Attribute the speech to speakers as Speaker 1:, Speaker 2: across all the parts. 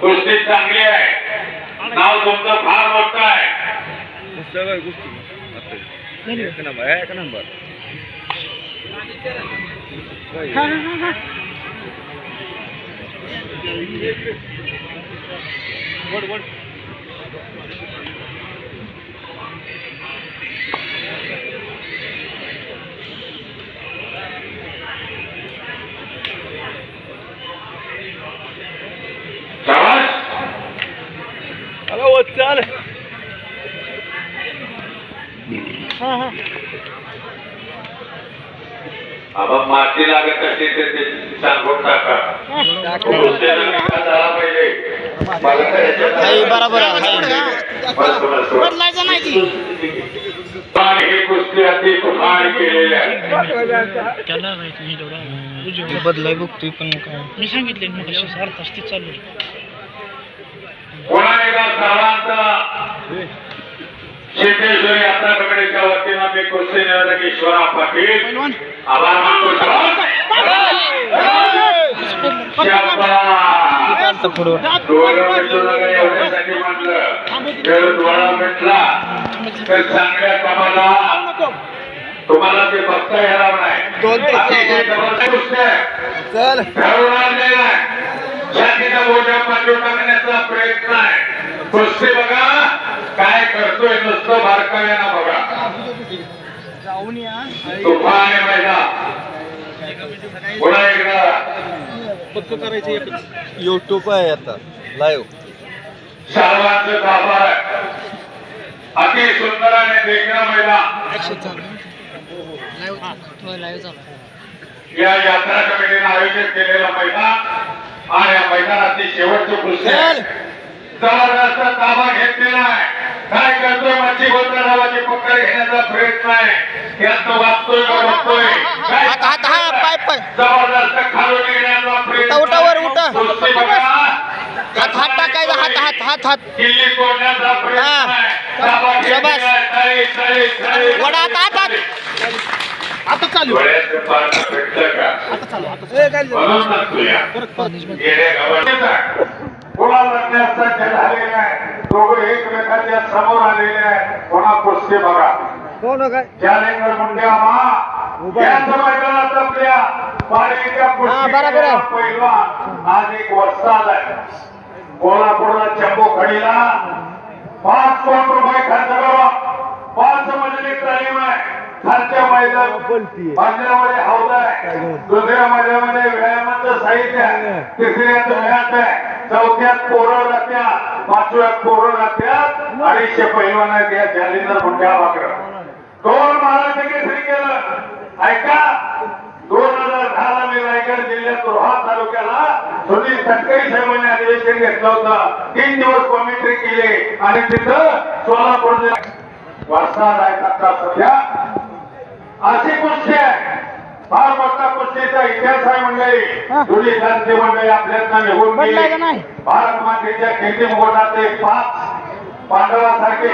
Speaker 1: गोष्टी चांगली आहे नाव तुमचं फार मोठं आहे
Speaker 2: गोष्टी एक नंबर एक नंबर
Speaker 1: शाबास.
Speaker 2: अरे चाल
Speaker 1: बाबा माती लागत असेल तर ते सांगून टाका झाला पाहिजे
Speaker 3: बरोबर. बदलायचं नाही ती
Speaker 1: आणि ही अति
Speaker 4: त्याला माहिती
Speaker 3: बदलाय बघतोय पण काय
Speaker 4: मी सांगितले मग अशी सार तास ती चालू आहे.
Speaker 1: पुन्हा एकदा सर्वांचा सिद्धेश्वरी यात्रा कमिटीच्या वतीनं मी कुस्ती निवेदक ईश्वरा पाटील. आभार मानतो शाबास. शाबास. डोळं मिटू नका एवढ्यासाठी म्हटलं. जर डोळा मिटला तर चांगल्या कामाला तुम्हाला ते बघता येणार नाही. जबरदस्त गोष्ट बोजा पाठवून टाकण्याचा प्रयत्न आहे. कुस्ती बघा काय करतोय नुसतं बारकाव्यानं बघा. तुफान आहे मैदान पुन्हा एकदा.
Speaker 2: युट्यूब आहे आता लाईव्ह
Speaker 1: सर्वांचं आभार आहे. अति सुंदर आणि देखणं मैदान. या यात्रा कमिटीने आयोजित केलेलं मैदान. आणि या मैदानाची शेवटची आहे. जबरदस्त ताबा घेतलेला आहे. काय करतोय? मच्छी गोत्रा नावाची पकड घेण्याचा प्रयत्न आहे. यात तो वाचतोय का बघतोय. जबरदस्त खालून निघण्याचा प्रयत्न
Speaker 3: उठा, उठा. हात हात टाकायचा हात हात हात हात.
Speaker 1: किल्ली तोडण्याचा प्रयत्न
Speaker 3: हा.
Speaker 1: आहे.
Speaker 3: वडा हात हात
Speaker 1: झालेला आहे दोघं एकमेकांच्या समोर आलेले आहे कोणा कुस्ती बघा चॅलेंजर मुंड्या मा यांचं मैदानात आपल्या पाडवीच्या
Speaker 3: हा, बरोबर आहे.
Speaker 1: कुस्ती पैलवान आज एक आहे कोल्हापूरला चंबू खडीला पाच कोटी रुपये खर्च करा. पाच मजली तालीम आहे. खालच्या मैदान बांधण्यामध्ये हौद आहे. दुसऱ्या मजल्यामध्ये व्यायामाचं साहित्य आहे. तिसऱ्यात व्यायात आहे. चौथ्यात पोरं राहत्यात पाचव्यात पोरं राहत्यात अडीचशे पैलवान आहेत या जालिंदर मुंड्या वाकडं. दोन महाराष्ट्र केसरी केलं. ऐका दोन हजार दहाला मी रायगड जिल्ह्यात रोहा तालुक्याला सुनील तटकरी साहेबांनी अधिवेशन घेतलं होतं. तीन दिवस कॉमेंट्री केली. आणि तिथं सोलापूर वरसाद आहेत आता सध्या अशी कुस्ती आहे. फार मोठा कुस्तीचा इतिहास आहे मंडळी. दोन्ही क्रांती मंडळी आपल्यातनं निघून गेली. भारत मातेच्या खेती मोठाचे पाच पांडवासारखे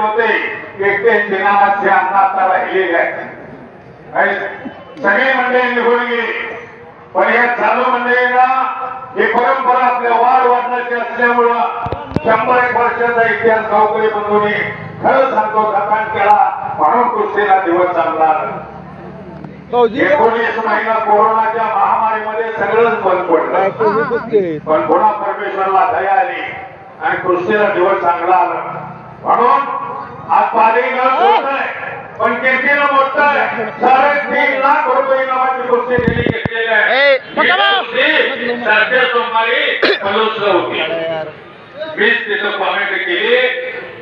Speaker 1: होते. एकटे आता राहिलेले आहेत. सगळी मंडळी निघून गेली. पण या चालू मंडळींना ही परंपरा आपल्या वाढ वाढण्याची असल्यामुळं शंभर एक वर्षाचा इतिहास गावकरी बंधूंनी खरं सांगतो जपान केला. म्हणून कुस्तीला दिवस चांगला आला. एकोणीस महिना कोरोनाच्या महामारीमध्ये सगळंच बंद पडलं. पण पुन्हा परमेश्वरला दया आली आणि कुस्तीला दिवस चांगला आला. म्हणून आज पालिका पण कीर्तीनं मोठं आहे साडेतीन लाख रुपये नावाची कुस्ती दिली घेतलेली आहे. ही सोमवारी फलोत्सव होती. मीच तिथं कॉमेंट केली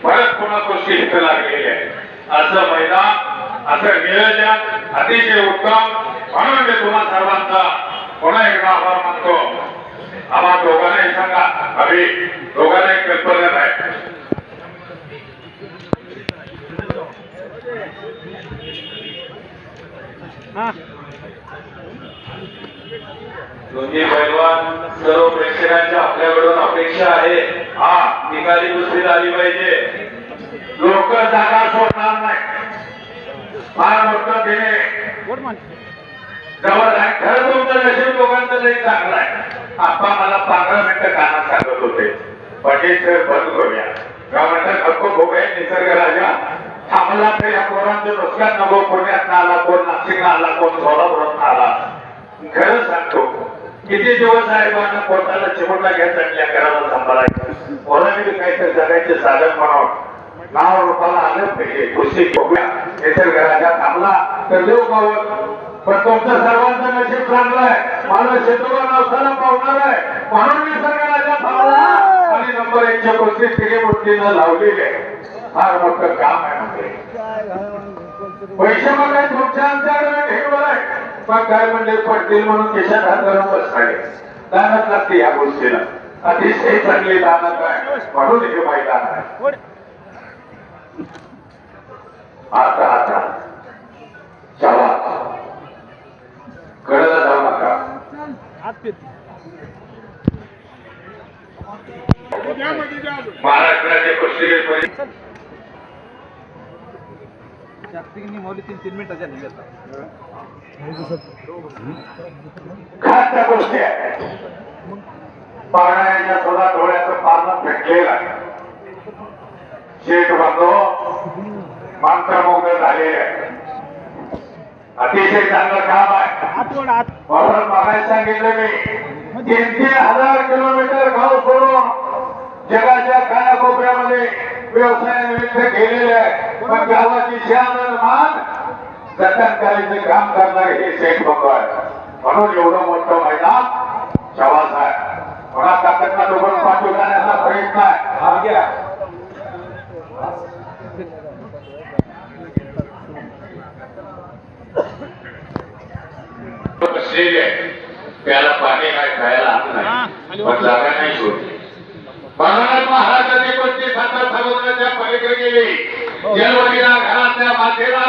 Speaker 1: परत पुन्हा कुस्ती इथं लागलेली आहे. असं मैदान असं नियोजन अतिशय उत्तम म्हणून मी तुम्हा सर्वांचा पुन्हा एकदा आभार मानतो. आम्हा दोघांनाही सांगा अभि दोघांनाही कल्पना आहे. दोन्ही पैलवान सर्व प्रेक्षकांच्या आपल्याकडून अपेक्षा आहे. हा. निकाली कुस्ती झाली पाहिजे. लोक जागा सोडणार जवळ आहे खरं तुमचं नशीब दोघांचं लई चांगलं आहे. आपण मला पंधरा मिनिटं कानात सांगत होते. सर बंद करूया. म्हणतात नको बघूया निसर्ग राजा. थांबला तर या पोरांचं नुकसान नको पुण्यात आला कोण नाशिक आला कोण सोलापुरात आला. खरं सांगतो किती दिवस साहेबांना पोटाला चिमटला घ्यायचा आणि लेकराला सांभाळायचं? पोरांनी काहीतरी जगायचे साधन म्हणावं. नाव रूपाला आलं पाहिजे. कुस्ती बघूया निसर्ग राजा थांबला. तर देऊ पावत पण तुमचं सर्वांचं नशीब चांगलं आहे माझं शेतोबा नवसाला पावणार आहे. म्हणून निसर्ग राजा थांबला आणि नंबर एकच्या कुस्ती तिघे मुठीनं लावलेली आहे फार मोठं काम आहे म्हणजे पैसे मग काय तुमच्या आमच्याकडे ठेवलं आहे. पण काय म्हणजे पडतील म्हणून केशात हात घालून बसताय दानत लागते या गोष्टीला. अतिशय चांगली दानत आहे. म्हणून हे मैदान आहे. आता आता चला गडाला जाऊ नका. महाराष्ट्राचे कुस्तीगीर खास गोष्टी आहे पाण्याच्या सुद्धा डोळ्याचं पानं आहे. शेठ झालेले आहे अतिशय चांगलं काम आहे. म्हणून बघायला सांगितलं मी. तीन तीन हजार किलोमीटर गाव सोडून जगाच्या कानाकोपऱ्यामध्ये व्यवसायानिमित्त गेलेले आहे. पण गावाची शान मान जतन करायचं काम करणारे हे शेठ बंधू आहे. म्हणून एवढं मोठं मैदान शवास आहे. म्हणा डोबन पाठवून जाण्याचा प्रयत्न आहे हा घ्या बसलेले आहे. त्याला पाणी नाही खायला अन्न नाही. पण जागा नाही सोडली. म्हणूनच महाराजांनी कोणती सातार समुद्राच्या पलीकडे गेली. जलवलीला घरातल्या मातेला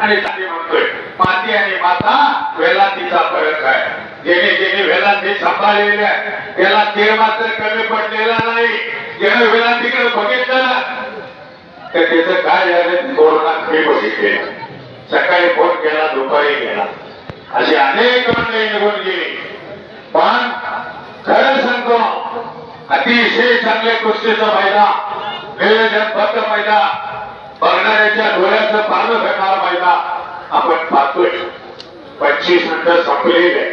Speaker 1: आणि म्हणतोय माती आणि माता वेलांतीचा फरक आहे. जेणे जेणे वेलांती सांभाळलेली आहे त्याला ते मात्र कमी पडलेला नाही. ज्याने वेलांतीकडे बघितलं ना तर त्याचं काय झालं? कोरोना हे बघितले सकाळी फोन केला दुपारी गेला. अशी अनेक मंडळी निघून गेली. पण खरं सांगतो अतिशय चांगले कुस्तीचं मैदान नियोजनबद्ध मैदान बघणाऱ्याच्या डोळ्याचं पानं फेकणार मैदान आपण पाहतोय. पंचवीस मिनिटं संपलेले.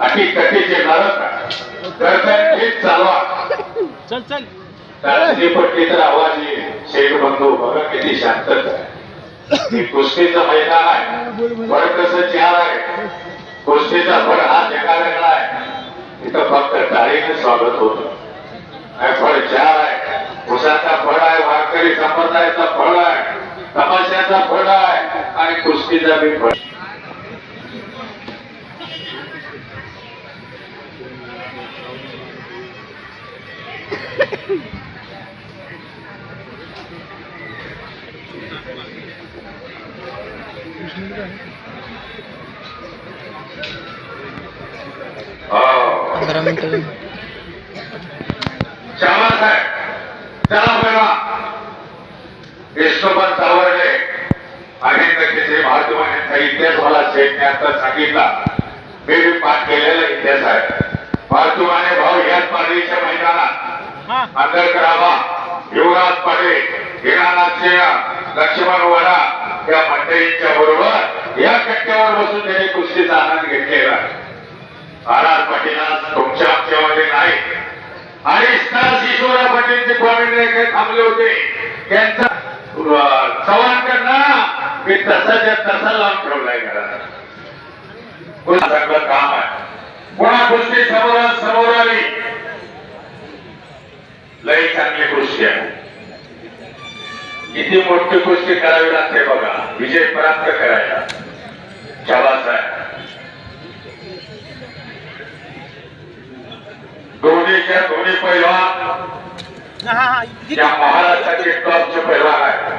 Speaker 1: अति कथेचे नरक तर हेच चालवा
Speaker 4: चल चल
Speaker 1: पडली तर आवाज येईल. शेठ बंधू बघा किती शांतता आहे. कुस्तीचा मैदान आहे. फळ कसं चार आहे? कुस्तीचा फळ हा जगा वेगळा आहे. इथं फक्त टाळीने स्वागत होत. फळ चार आहे. उसाचा फळ आहे वारकरी संप्रदायाचा फळ आहे तमाशाचा फळ आहे आणि कुस्तीचा बी फळ. हो
Speaker 3: पंधरा मिनिटं.
Speaker 1: विष्णुपंत सावरले आणि नक्कीचे महात्मा इतिहास मला शेतण्याचा सांगितला मी बी पाठ केलेला इतिहास आहे महात्माने भाऊ याच पाडळीच्या मैदानात आंबेडकराबा युवराज पाटील हिरानाथ सिंह लक्ष्मण वाडा त्या मंडळींच्या बरोबर या कट्ट्यावर बसून त्याने कुस्तीचा आनंद घेतलेला आर आर पाटीला तुमच्या आमच्यामध्ये नाही. आणि स्टार ईश्वरा पाटीलचे कॉमेंट थांबले होते. त्यांचा चव्हाणकडनं मी तसाच्या तसा लावून ठेवलाय घरात. सगळं काम आहे? पुन्हा गोष्टी समोर समोर आली? लय चांगली गोष्टी आहे. किती मोठी गोष्टी करावी लागते बघा. विजय प्राप्त करायला शाबास आहे दोन्हीच्या दोन्ही पैलवान. या महाराष्ट्राचे टॉपचे पैलवान आहे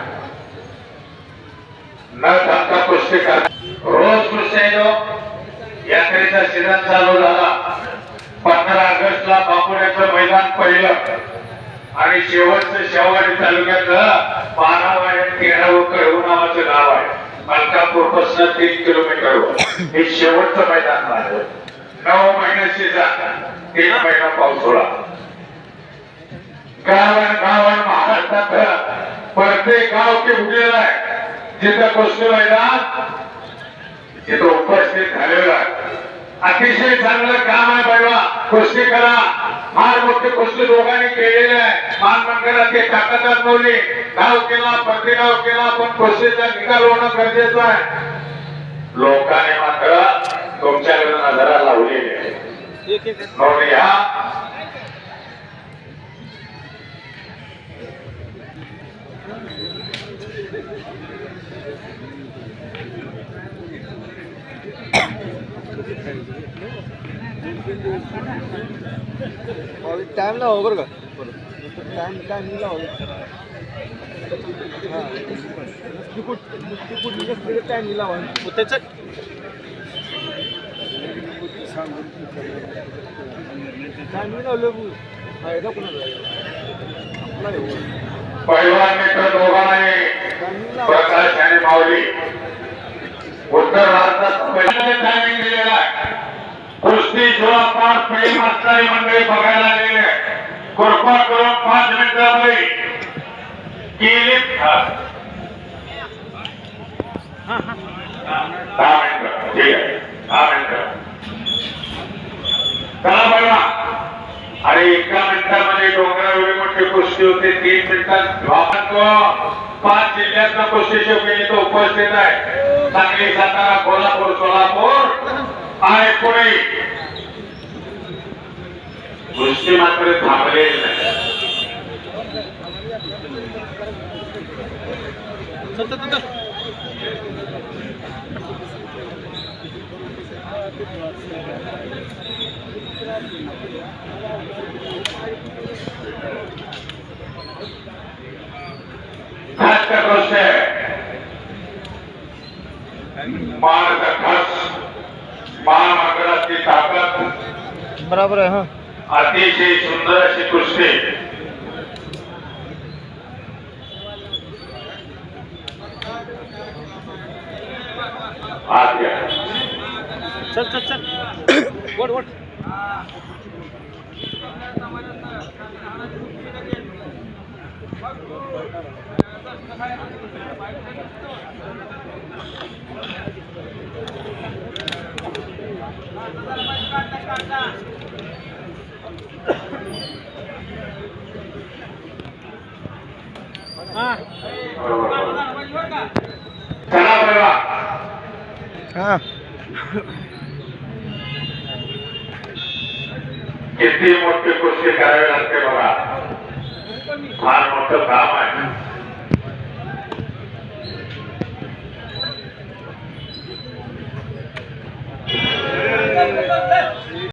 Speaker 1: न थांबता कुस्ती करा. रोज कुस्ती यात्रेचा सीझन चालू झाला. पंधरा ऑगस्टला बापुड्याचं मैदान पहिलं आणि शेवटचं शेवटी तालुक्यातलं बारावाड्या तेरावं कळवू नावाचं गाव आहे. मलकापूर तीन किलोमीटरवर हे शेवटचं मैदान माझं. नऊ एक महिना पावसाळा महाराष्ट्रात प्रत्येक गाव ते आहे. जिथं कुस्ती मैदान तिथं उपस्थित झालेलं आहे. अतिशय चांगलं काम आहे बाबा. कुस्ती करा. फार मोठी कुस्ती दोघांनी केलेली आहे. मान मंदिरात ते ताकद दाखवली गाव केला प्रतिगाव केला पण कुस्तीचा निकाल होणं गरजेचं आहे. लोकांनी मात्र तुमच्याकडे नजरा लावलेली आहे. म्हणून या.
Speaker 3: टाइम लावा बरं का? टाइम टाइम लावा टाइम लावा त्याचं टाइम लावलं फायदा कोणाला
Speaker 1: पैलवान मित्र दोघांनी प्रकाश आणि माऊली. उत्तर भारतात टायमिंग दिलेला आहे. कुस्ती जेव्हा पाच पहिली मास्तारी मंडळी बघायला आलेले कृपा करून पाच मिनिटामध्ये केली। दहा मिनिटं। ठीक आहे दहा मिनिटं चला मोठी कुस्ती होते तीन मिनिटात पाच जिल्ह्यात कुस्ती शिवकेली तो उपस्थित आहे सांगली सातारा, कोल्हापूर, सोलापूर। आणि पुणे. कुस्ती मात्र थांबलेले नाही. खास का गोष्ट आहे मानाचा खास महामंडळाची ताकद
Speaker 3: बराबर आहे हा।
Speaker 1: अतिशय सुंदर अशी कुस्ती आत घ्या.
Speaker 3: चल चल चल। वड वड
Speaker 1: चला बघा
Speaker 3: हा.
Speaker 1: किती मोठी कुस्ती करावी लागते बघा. फार मोठं काम आहे.